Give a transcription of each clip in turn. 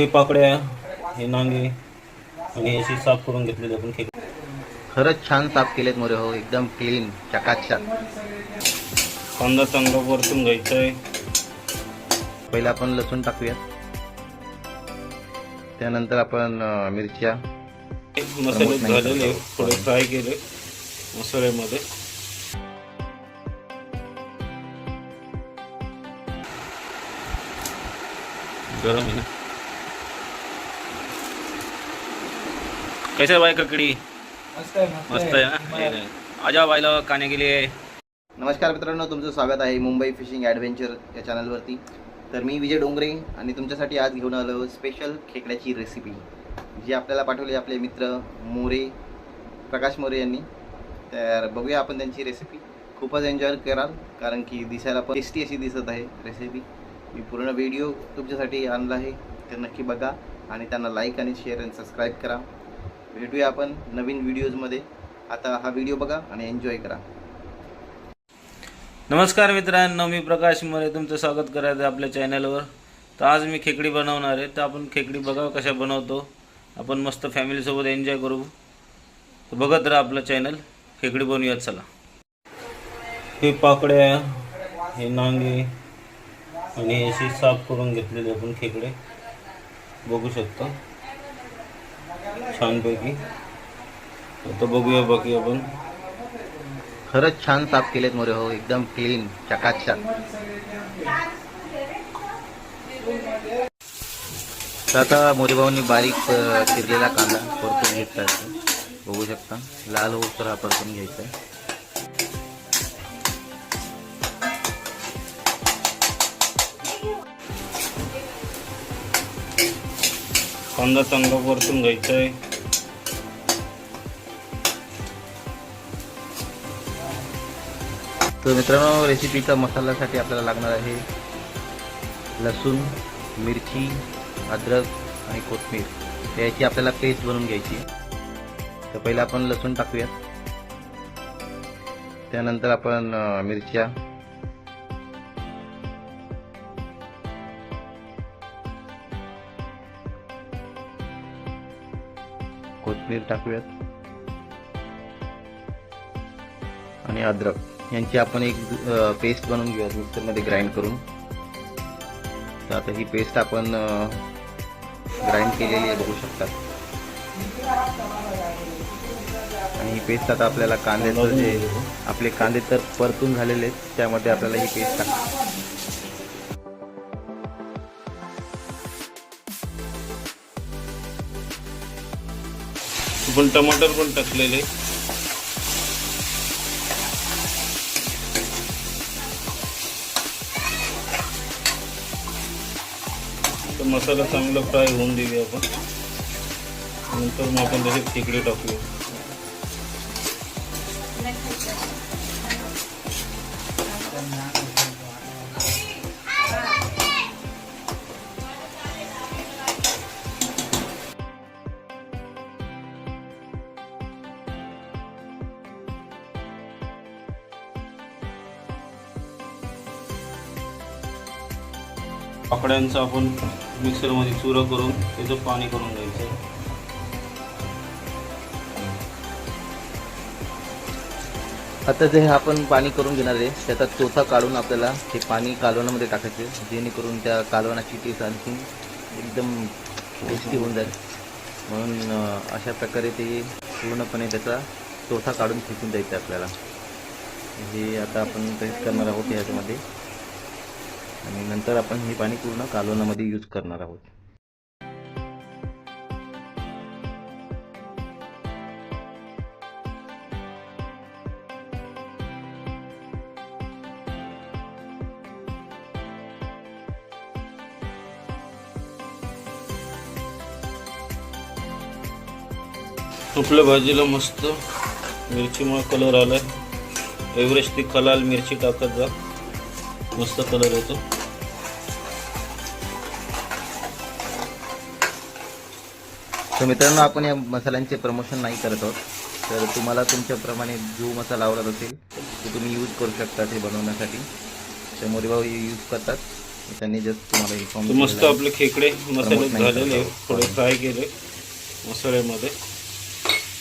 हे पाकड्या हे नांगे आणि अशी साफ करून घेतलेली आपण खेकडे खरंच छान साफ केलेत मोरे हो एकदम क्लीन चकाचक. कांदा चांगला वरतून घ्यायचा आहे पहिलं आपण लसूण टाकूयात. त्यानंतर आपण अं, मिरच्या. मसाले झालेले थोडे फ्राय केले मसाल्यामध्ये. गरम आहे ना? कैसे है भाई ककड़ी? मस्त आहे ना? आ जाओ भाई लोग खाने के लिए. नमस्कार मित्रांनो तुमचं स्वागत आहे मुंबई फिशिंग ॲडव्हेंचर या चॅनलवरती. तर मी विजय डोंगरे आणि तुमच्यासाठी आज घेऊन आलो स्पेशल खेकड्याची रेसिपी जी आपल्याला पाठवली आपले मित्र मोरे प्रकाश मोरे यांनी. तर बघूया आपण त्यांची रेसिपी खूपच एन्जॉय कराल कारण की दिसायला पण टेस्टी अशी दिसत आहे रेसिपी मी पूर्ण व्हिडिओ तुमच्यासाठी आणला आहे तर नक्की बघा आणि त्यांना लाईक आणि शेअर आणि सबस्क्राईब करा. भेटूया आपण नवीन व्हिडिओजमध्ये आता हा व्हिडिओ बघा आणि एन्जॉय करा. नमस्कार मित्रांनो मी प्रकाश मोरे. तुमचं स्वागत करायचं आहे आपल्या चॅनलवर तर आज मी खेकडी बनवणार आहे. तर आपण खेकडी बघा कशा बनवतो. आपण मस्त फॅमिलीसोबत एन्जॉय करू. तर बघत राहा आपलं चॅनल खेकडी बनवूयात चला. हे पाकड्या हे नांगे आणि अशी साफ करून घेतलेले आपण खेकडे. बघू शकतो. छानपैकी आता बघूया बाकी आपण खरंच छान साफ केलेत मोरे हो एकदम क्लीन चकाचक तर आता मोरेभाऊंनी बारीक चिरलेला कांदा परतून घेतला आहे. बघू शकता लाल होऊ तर हा परतून घ्यायचा आहे. कांदा चांगला परतून घ्यायचा आहे तर मित्रांनो रेसिपीचा मसाल्यासाठी आपल्याला लागणार आहे लसूण मिरची अद्रक आणि कोथमीर. याची आपल्याला पेस्ट बनवून घ्यायची. तर पहिलं आपण लसूण टाकूयात. त्यानंतर आपण मिरच्या कोथमीर टाकूयात. आणि अद्रक. यांची आपण एक पेस्ट बनवून घेऊयात मिक्सरमध्ये ग्राइंड करून. तर आता ही पेस्ट आपण ग्राइंड केलेली आहे बघू शकतात आणि ही पेस्ट आता आपल्याला कांद्याचं जे आपले कांदे तर परतून झालेले आहेत त्यामध्ये आपल्याला ही पेस्ट टाक आपण टमाटर पण टाकलेले. तर मसाला चांगला फ्राय होऊन देऊया आपण. नंतर मग आपण त्याचे खेकडे टाकूया. पाकड्यांचा आपण मिक्सरमध्ये चुरा करून त्याचं पाणी करून घ्यायचं. आता जे आपण पाणी करून घेणार आहे त्याचा चोथा काढून आपल्याला हे पाणी कालवणामध्ये टाकायचे जेणेकरून त्या कालवणाची टेस्ट आणखी एकदम टेस्टी होऊन जाईल. म्हणून अशा प्रकारे ते पूर्णपणे त्याचा चोथा काढून फेकून द्यायचा आपल्याला. हे आता आपण पेस्ट करणार आहोत ह्याच्यामध्ये आणि नंतर आपण हे पाणी पूर्ण कालवणामध्ये यूज करणार आहोत. आपल्या भाजीला मस्त मिरचीमुळे कलर आलाय. एव्हरेस्ट ती खलाल मिरची टाकत जा. मस्त कलर येतो. तर मित्रांनो आपण या मसाल्यांचे प्रमोशन नाही करत आहोत. तर तुम्हाला तुमच्याप्रमाणे जो मसाला आवडत असेल तो तुम्ही यूज करू शकता ते बनवण्यासाठी. तर मोरीभाऊ यूज करतात. त्यांनी जस्ट तुम्हाला इन्फॉर्म मस्त आपले खेकडे नाही झालेले. थोडे फ्राय केले मसाल्यामध्ये.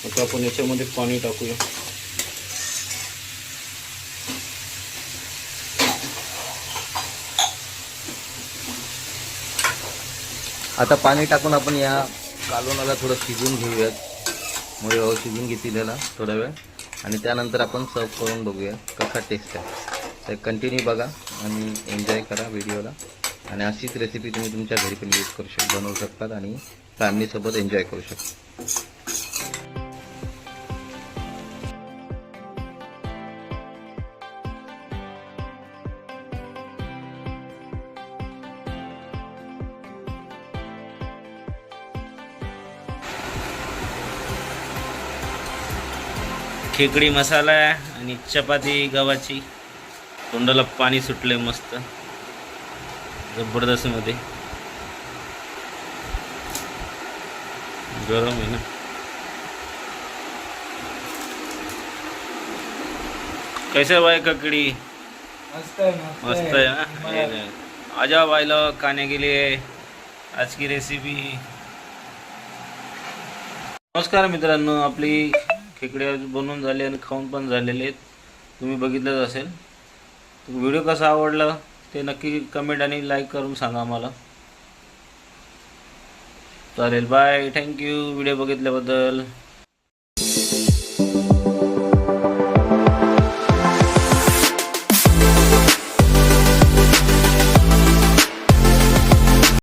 आता आपण याच्यामध्ये पाणी टाकूया. आता पाणी टाकून आपण या कालोनाला थोडं शिजून घेऊयात. मुळे भाऊ शिजून घेतील याला थोडा वेळ. आणि त्यानंतर आपण सर्व करून बघूया कसा टेस्ट आहे. तर कंटिन्यू बघा आणि एन्जॉय करा व्हिडिओला. आणि अशीच रेसिपी तुम्ही तुमच्या घरी पण यूज करू शक बनवू शकतात आणि फॅमिलीसोबत एन्जॉय करू शकता. खेकडी मसाला आहे आणि चपाती गव्हाची. तोंडाला पाणी सुटलंय मस्त. जबरदस्त मध्ये. गरम आहे ना. कैसे भाई ककड़ी? मस्त आहे मस्त है ना? ये ले. आ जाओ भाई लोग खाने के लिए. आज की रेसिपी नमस्कार मित्रांनो आपली खेकडे बनवून झाले आणि खाऊन पण झालेले आहेत. तुम्ही बघितलंच असेल. व्हिडिओ कसा आवडला ते नक्की कमेंट आणि लाईक करून सांगा आम्हाला. चालेल बाय थँक्यू व्हिडिओ बघितल्याबद्दल.